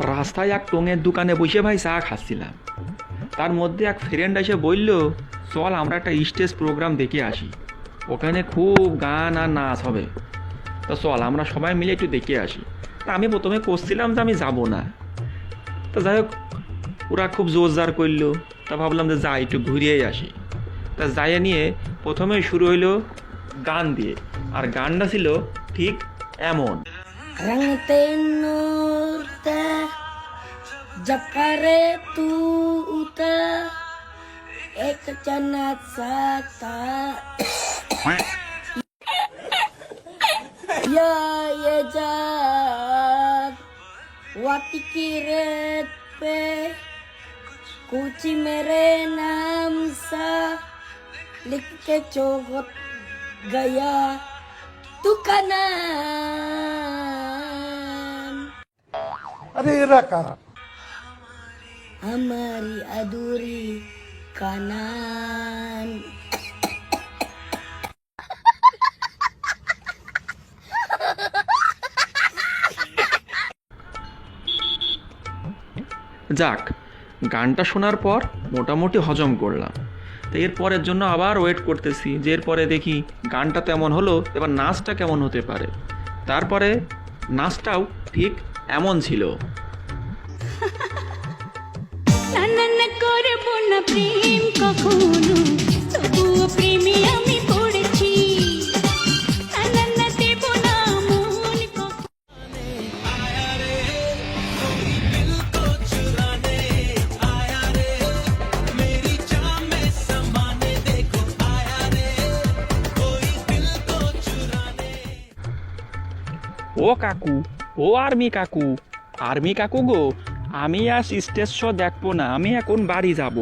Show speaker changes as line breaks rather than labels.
রাস্তায় এক টোঙের দোকানে বসে ভাই চা খাচ্ছিলাম। তার মধ্যে এক ফ্রেন্ড এসে বলল, চল আমরা একটা স্টেজ প্রোগ্রাম দেখে আসি। ওখানে খুব গান আর নাচ হবে। তো চল, আমরা সবাই মিলে একটু দেখে আসি। তা আমি প্রথমে করছিলাম যে আমি যাব না। তা যাই হোক, ওরা খুব জোরজার করল। তা ভাবলাম যে যাই, একটু ঘুরিয়েই আসি। তা যাই নিয়ে প্রথমে শুরু হইল গান দিয়ে। আর গানটা ছিল ঠিক এমন।
रंग तेनूरता जब करे तू उतर एक चना साता या ये जात वाटी की रेत पे कुछ मेरे नाम सा लिख के चौगत गया तू का नाम
আরে এরা কারা?
আমারি আদুরি কানান।
যাক গানটা শোনার পর মোটামুটি হজম করলাম। তো এরপরের জন্য আবার ওয়েট করতেছি যে এরপরে দেখি গানটা তেমন হলো এবার নাচটা কেমন হতে পারে। তারপরে নাচটাও ঠিক এমন ছিল।
করব না প্রেম কখনো, তবুও প্রেমে পড়েছি। না
ও কাকু, ও আর্মি কাকু আর্মি কাকু গো আমি আজ স্টেজ শো দেখব না আমি এখন বাড়ি যাব।